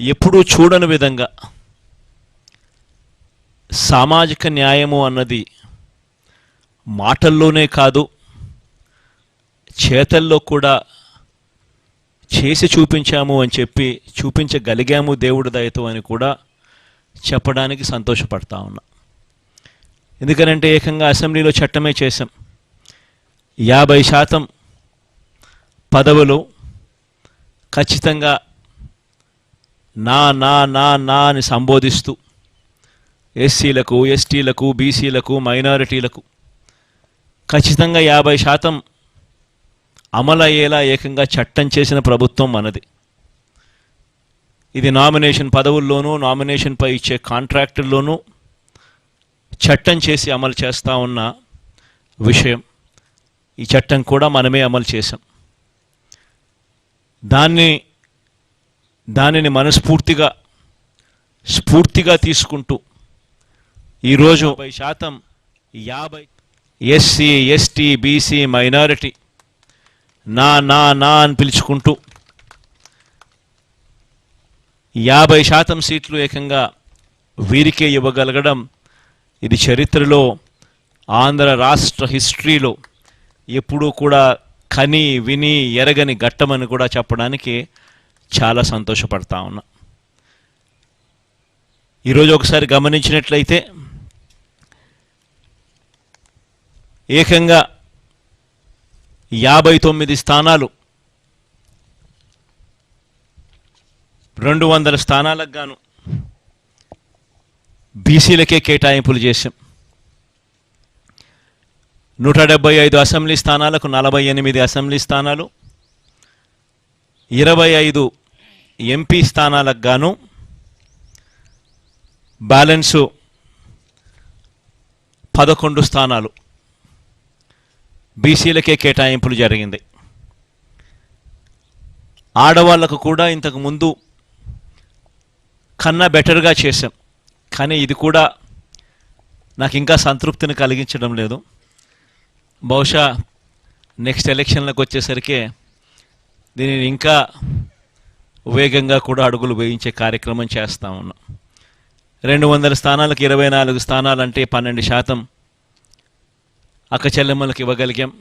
ఎప్పుడూ చూడని విధంగా సామాజిక న్యాయము అన్నది మాటల్లోనే కాదు చేతల్లో కూడా చేసి చూపించాము అని చెప్పి చూపించగలిగాము దేవుడి దయతో అని కూడా చెప్పడానికి సంతోషపడతా ఉన్నా. ఎందుకనంటే ఏకంగా అసెంబ్లీలో చట్టమే చేశాం. యాభై శాతం పదవులు ఖచ్చితంగా నా నా నా నా అని సంబోధిస్తూ ఎస్సీలకు ఎస్టీలకు బీసీలకు మైనారిటీలకు ఖచ్చితంగా యాభై శాతం అమలయ్యేలా ఏకంగా చట్టం చేసిన ప్రభుత్వం మనది. ఇది నామినేషన్ పదవుల్లోనూ నామినేషన్పై ఇచ్చే కాంట్రాక్టుల్లోనూ చట్టం చేసి అమలు చేస్తూ ఉన్న విషయం. ఈ చట్టం కూడా మనమే అమలు చేశాం. దాన్ని దానిని మనస్ఫూర్తిగా స్ఫూర్తిగా తీసుకుంటూ ఈరోజు యాభై శాతం యాభై ఎస్సీ ఎస్టీ బీసీ మైనారిటీ నా నా నా అని పిలుచుకుంటూ యాభై శాతం సీట్లు ఏకంగా వీరికే ఇవ్వగలగడం ఇది చరిత్రలో ఆంధ్ర రాష్ట్ర హిస్టరీలో ఎప్పుడూ కూడా కని విని ఎరగని ఘట్టమని కూడా చెప్పడానికి చాలా సంతోషపడతా ఉన్నా. ఈరోజు ఒకసారి గమనించినట్లయితే ఏకంగా యాభై తొమ్మిది స్థానాలు రెండు వందల స్థానాలకు గాను బీసీలకే కేటాయింపులు చేశాం. నూట డెబ్బై ఐదు అసెంబ్లీ స్థానాలకు నలభై ఎనిమిది అసెంబ్లీ స్థానాలు ఇరవై ఐదు ఎంపీ స్థానాలకు గాను బ్యాలెన్సు పదకొండు స్థానాలు బీసీలకే కేటాయింపులు జరిగింది. ఆడవాళ్ళకు కూడా ఇంతకు ముందు కన్నా బెటర్గా చేశాం. కానీ ఇది కూడా నాకు ఇంకా సంతృప్తిని కలిగించడం లేదు. బహుశా నెక్స్ట్ ఎలక్షన్లకు వచ్చేసరికి దీనిని ఇంకా వేగంగా కూడా అడుగులు వేయించే కార్యక్రమం చేస్తూ ఉన్నాం. రెండు వందల స్థానాలకు ఇరవై నాలుగు స్థానాలంటే పన్నెండు శాతం అక్కచెల్లెమ్మలకు ఇవ్వగలిగాం.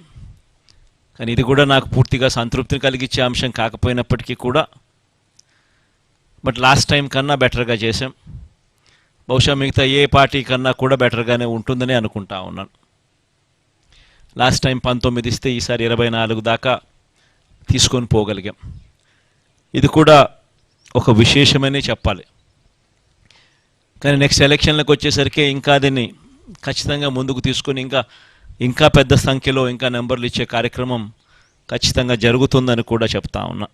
కానీ ఇది కూడా నాకు పూర్తిగా సంతృప్తిని కలిగించే అంశం కాకపోయినప్పటికీ కూడా బట్ లాస్ట్ టైం కన్నా బెటర్గా చేసాం బహుశా మిగతా ఏ పార్టీ కన్నా కూడా బెటర్గానే ఉంటుందని అనుకుంటా ఉన్నాను. లాస్ట్ టైం పంతొమ్మిది ఇస్తే ఈసారి ఇరవై నాలుగు దాకా తీసుకొని పోగలిగాం. ఇది కూడా ఒక విశేషమనే చెప్పాలి. కానీ నెక్స్ట్ ఎలక్షన్లకు వచ్చేసరికి ఇంకా దీన్ని ఖచ్చితంగా ముందుకు తీసుకొని ఇంకా ఇంకా పెద్ద సంఖ్యలో ఇంకా నెంబర్లు ఇచ్చే కార్యక్రమం ఖచ్చితంగా జరుగుతుందని కూడా చెప్తా ఉన్నా.